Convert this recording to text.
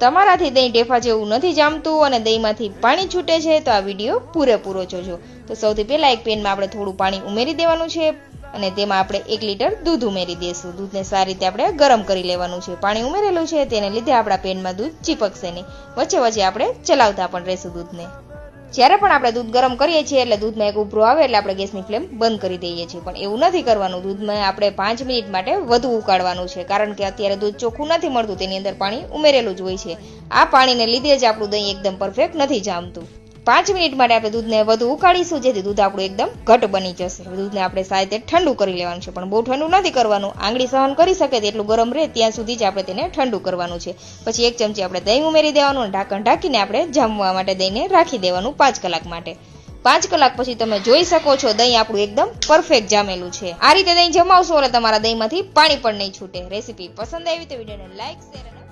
તમારાથી દહીં ઢેફા જેવું નથી જામતું અને દહીંમાંથી પાણી છૂટે છે, તો આ વીડિયો પૂરેપૂરો જોજો. તો સૌથી પહેલાં એક પેનમાં આપણે થોડું પાણી ઉમેરી દેવાનું છે અને તેમાં આપણે એક લીટર દૂધ ઉમેરી દઈશું. દૂધને સારી રીતે આપણે ગરમ કરી લેવાનું છે. પાણી ઉમેરેલું છે, તેને લીધે આપણા પેનમાં દૂધ ચીપકશે નહીં. વચ્ચે વચ્ચે આપણે ચલાવતા પણ રહેશું દૂધને. જ્યારે પણ આપણે દૂધ ગરમ કરીએ છીએ એટલે દૂધમાં એક ઉભરો આવે એટલે આપણે ગેસની ફ્લેમ બંધ કરી દઈએ છીએ. પણ એવું નથી કરવાનું. દૂધમાં આપણે પાંચ મિનિટ માટે વધુ ઉકાળવાનું છે. કારણ કે અત્યારે દૂધ ચોખ્ખું નથી મળતું. તેની અંદર પાણી ઉમેરેલું જ હોય છે. આ પાણીને લીધે જ આપણું દહીં એકદમ પરફેક્ટ નથી જામતું. પાંચ મિનિટ માટે આપણે દૂધને વધુ ઉકાળીશું, જેથી દૂધ આપણું એકદમ ઘટ બની જશે. દૂધને આપણે રીતે ઠંડુ કરી લેવાનું છે, પણ બહુ ઠંડુ નથી કરવાનું. આંગળી સહન કરી શકે તેટલું ગરમ રહે ત્યાં સુધી જ આપણે તેને ઠંડુ કરવાનું છે. પછી એક ચમચી આપણે દહીં ઉમેરી દેવાનું અને ઢાંકણ ઢાંકીને આપણે જામવા માટે દહીંને રાખી દેવાનું પાંચ કલાક માટે. પાંચ કલાક પછી તમે જોઈ શકો છો, દહીં આપણું એકદમ પરફેક્ટ જામેલું છે. આ રીતે દહીં જમાવશો એટલે તમારા દહીંમાંથી પાણી પણ નહીં છૂટે. રેસીપી પસંદ આવી તો વિડીયોને લાઈક, શેર અને